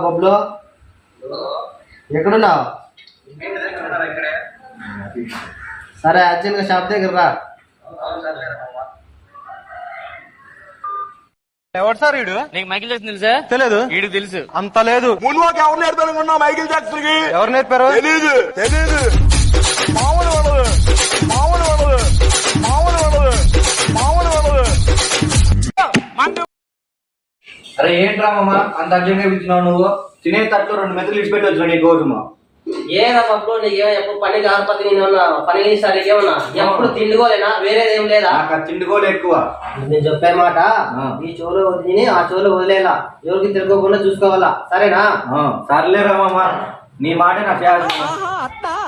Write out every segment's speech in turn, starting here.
Hello Bablu? ఎక్కడున్నావు? సరే అర్జెంట్గా షాప్ దగ్గర రా. ఎవరు సార్ వీడు? నీకు మైకిల్ జాక్సన్ తెలుసా? తెలియదు వీడికి తెలుసు. అంత లేదు. మున్వాకి ఎవరు నేర్పారనుకున్నా మైకిల్ జాక్సన్కి ఎవరు నేర్పారు? తెలీదు తెలీదు. అరే ఏంట్రా మామ? అంత అర్జెంట్గా పిలిచినావు నువ్వు? తినే తట్టు రెండు మెతులు ఇచ్చిపెట్టి వచ్చిన నీ గోధుమ ఏనా పప్పు నీకు ఎప్పుడు పని కాకపోతే నేను పని ఏమన్నా? ఎప్పుడు తిండికోలేనా వేరేది ఏం లేదా? నాకు ఆ ఎక్కువ. నేను చెప్పే మాట. ఆ. ఈ చెవులో వదిలి ఆ చెవులో వదిలేలా. ఎవరికి తిరగకుండా చూసుకోవాలా? సరేనా? ఆ, మామ. నీ మాట నా ఫ్యాస్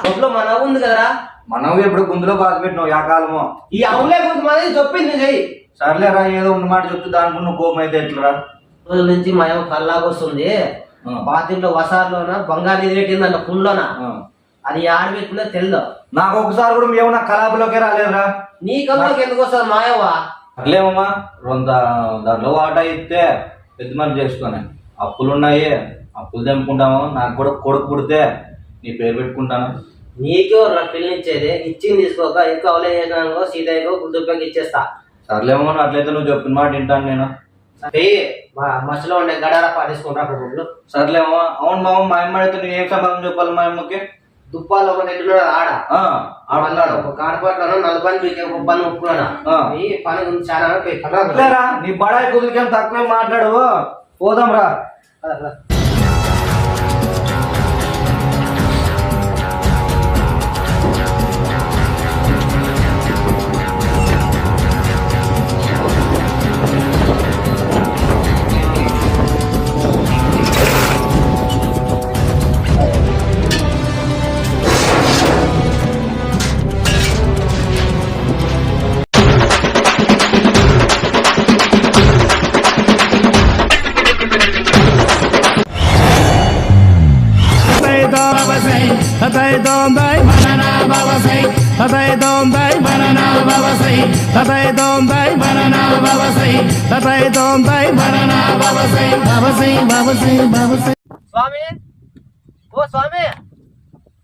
ఒట్లో మన ఉంది కదరా? మనం ఎప్పుడు గుందులో బాధ పెట్టినావు యా కాలమో. ఈ అవులే మంది చెప్పింది చెయ్యి. సర్లేరా ఏదో ఉన్న మాట చెప్తూ దానికి నువ్వు కోపం అయితే ఎట్లరా? రోజుల నుంచి మా ఏమో కల్లాగా వస్తుంది. ఆ. బాతింట్లో వసారులోన బంగారు ఇది పెట్టింది అన్న కుండ్లోన. అది ఆడ పెట్టిందో తెలియదు నాకు ఒకసారి కూడా మేము నా కలాపులోకే రాలేదురా. నీ కల్లోకి ఎందుకు వస్తుంది మాయవ్వ? అట్లేమమ్మా రొంత దాంట్లో వాటా ఇస్తే పెద్ద మనిషి చేసుకొని. అప్పులు ఉన్నాయి అప్పులు తెంపుకుంటాము. నాకు కూడా కొడుకు పుడితే నీ పేరు పెట్టుకుంటాను. నీకే నా పిల్లనిచ్చేది ఇచ్చింది. తీసుకోక ఇంకా అవలే చేసినానుకో సీతయ్యకో ఇచ్చేస్తా. సర్లేమో అట్లయితే నువ్వు చెప్పిన మాట వింటాను నేను. మా మధ్యలో ఉండే గడార పాటించుకుంటా గుడ్లు సర్లేమో. అవును మామ మా అమ్మ అడిగితే నేను ఏం సమాధానం చెప్పాలి మా అమ్మకి? దుప్పాలు ఒక నెట్టున్నాడు ఆడ. ఆడున్నాడు ఒక కాడపాట్లను ఒక పని ఒప్పుకున్నాడు. ఈ పని ఉంది చాలా నీ బడాయి కుదిరికేం తక్కువే మాట్లాడు పోదాం రా. పదరా. స్వామి? ఓ స్వామి!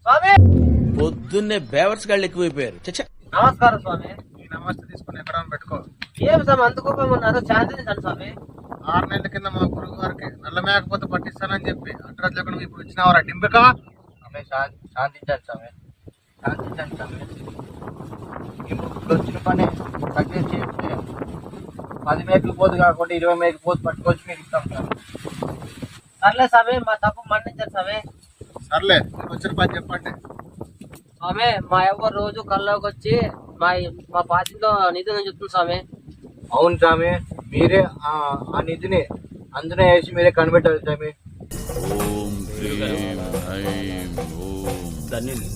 స్వామి! పొద్దున్నే బేవర్స్ గాళ్ళు ఎక్కువైపోయారు. చచ్చా. నమస్కారం స్వామి. నమస్తే తీసుకుని ఎక్కడ పెట్టుకో. ఏం స్వామి అంత కోపంగా ఉన్నారు? శాంతి చేశాను స్వామి. ఆరు నెలల కింద మా గురువు గారికి నల్ల మేకపోతే పట్టిస్తానని చెప్పి అడ్రస్ నువ్వు ఇప్పుడు ఇచ్చినావరా డింపిక స్వామి శాంతి శాంతించండి స్వామి. శాంతించండి స్వామి ఈ ముగ్గురు వచ్చిన పని సక్సెస్ చేస్తే పది మేకలు పోతు కాకుండా ఇరవై మేకలు పోతు పట్టుకొచ్చి మీకు ఇస్తాం సార్ సర్లే స్వామి మా తప్పు మన్నించారు స్వామి సర్లే వచ్చిన పని చెప్పండి. స్వామి మా ఎవరు రోజు కల్లోకి వచ్చి మా మా పాతిలో నిధులను చెప్తుంది స్వామి. అవును స్వామి మీరే ఆ నిధిని అందులో వేసి మీరే కనిపెట్టాలి స్వామి. ధన్యులు.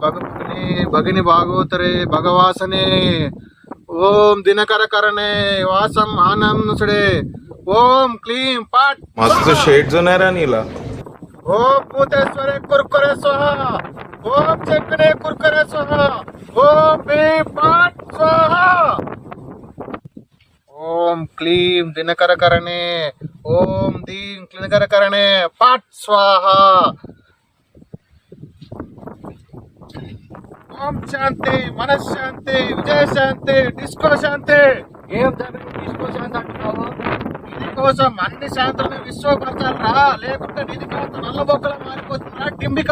ఓం భగవతిని భగిని భాగవతరే భగవాసనే ఓం దినకర కరణే వాసం ఆనందుడే ఓం క్లీం పాట్ मस्त शेड्स नाही रा नीला ఓం భూతేశ్వరే కుర్కురే స్వహ ఓం చక్రే కుర్కురే స్వహ ఓం భీం పాట్ స్వహ ఓం క్లీం దినకర కరణే ఓం దీం క్లినకర కరణే పాట్ స్వాహ ఓం శాంతి మనశ్శాంతి విజయశాంతి డిస్కో శాంతి. ఏం స్వామి తీసుకోవచ్చు అంటున్నావు? నిధి కోసం అన్ని శాంతులను విశ్వపరచాలరా? లేకుంటే నిధి కాస్త నల్లబొక్కల మారిపోతుందిరా డింబిక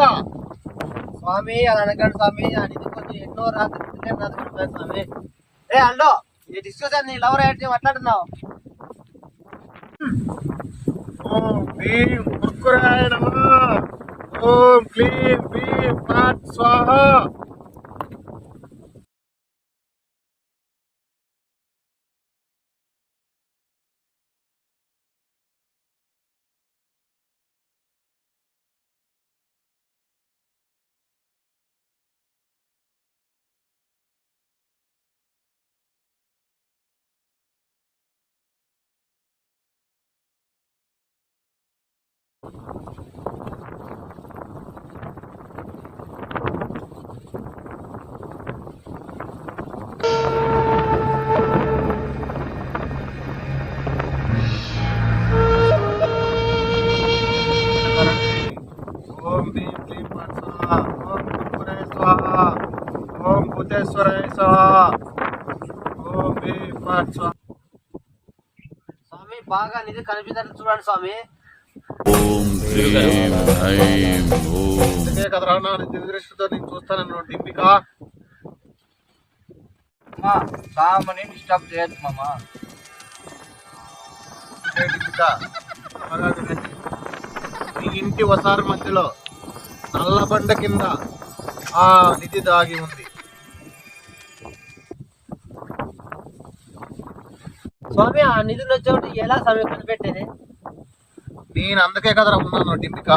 స్వామి అలా అనకండి స్వామి ఆ నిధి కొంచెం ఎన్నో రాత్రి స్వామి. ఏ అల్లో ఈ డిస్కషన్ నీ లవర్ ఏంటి మాట్లాడుతున్నావు? ఓం భీం కుర్కురాయ నమః. ఓం క్లీం భీం పాట్ స్వాహ. ఫట్ స్వాహా స్వామి బాగా నిధి కనిపించాలని చూడండి స్వామి చూస్తానన్ను సామని డిస్టర్బ్ మామ. మీ ఇంటి వసారు మధ్యలో నల్లబండ కింద ఆ నిధి దాగి ఉంది. స్వామి ఆ నిధులు వచ్చేవాటి ఎలా స్వామి కనిపెట్టేది నేను అందుకే కదరా ఉన్నాను డింపిక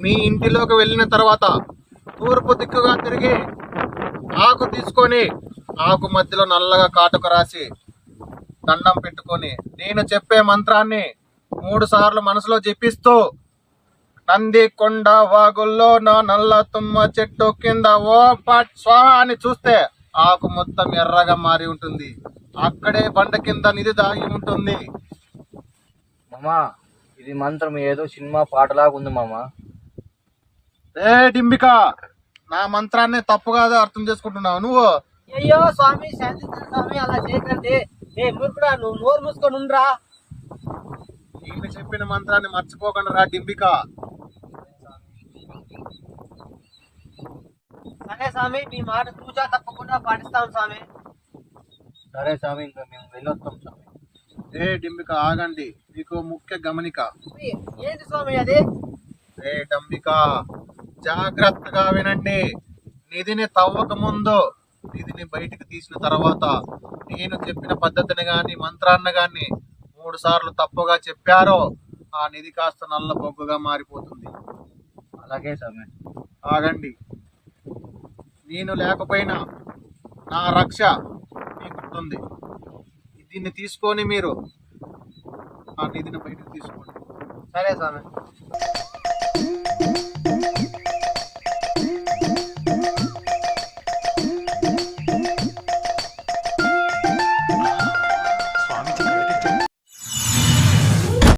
మీ ఇంటిలోకి వెళ్ళిన తర్వాత తూర్పు దిక్కుగా తిరిగి ఆకు తీసుకొని ఆకు మధ్యలో నల్లగా కాటుక రాసి దండం పెట్టుకొని నేను చెప్పే మంత్రాన్ని మూడు సార్లు మనసులో జపిస్తూ నంది కొండ వాగుల్లో నా నల్ల తుమ్మ చెట్టు కింద ఓ పట్ అని చూస్తే ఆకు మొత్తం ఎర్రగా మారి ఉంటుంది. అక్కడే బండ కింద నిధి దాగి ఉంటుంది. మామా ఇది మంత్రం ఏదో సినిమా పాటలాగా ఉంది మామ. ఏ డింబిక నా మంత్రాన్ని తప్పుగా అర్థం చేసుకుంటున్నావు నువ్వు? అయ్యో స్వామి శాంతించండి స్వామి అలా చేయకండి. ఏ మూర్ఖుడా నువ్వు నోరు మూసుకొని ఉండరా. నేను చెప్పిన మంత్రాన్ని మర్చిపోకుండా రా డింబిక. సరే స్వామి మీ మాట పూజ తప్పకుండా పాటిస్తాం స్వామి. సరే స్వామి ఇంకా మేము వెళ్ళొస్తాం స్వామి. ఏ డింబిక ఆగండి. మీకు ముఖ్య గమనిక. ఏంటి స్వామి అది? ఏ డంబిక జాగ్రత్తగా వినండి. నిధిని తవ్వక ముందు నిధిని బయటికి తీసిన తర్వాత నేను చెప్పిన పద్ధతిని గాని మంత్రాన్ని గాని మూడు సార్లు తప్పుగా చెప్పారో ఆ నిధి కాస్త నల్ల బొగ్గుగా మారిపోతుంది. అలాగే స్వామి. ఆగండి. నేను లేకపోయినా నా రక్ష మీకు ఉంటుంది. దీన్ని తీసుకొని మీరు ఆ నిధిని బయటకు తీసుకోండి. సరే స్వామి.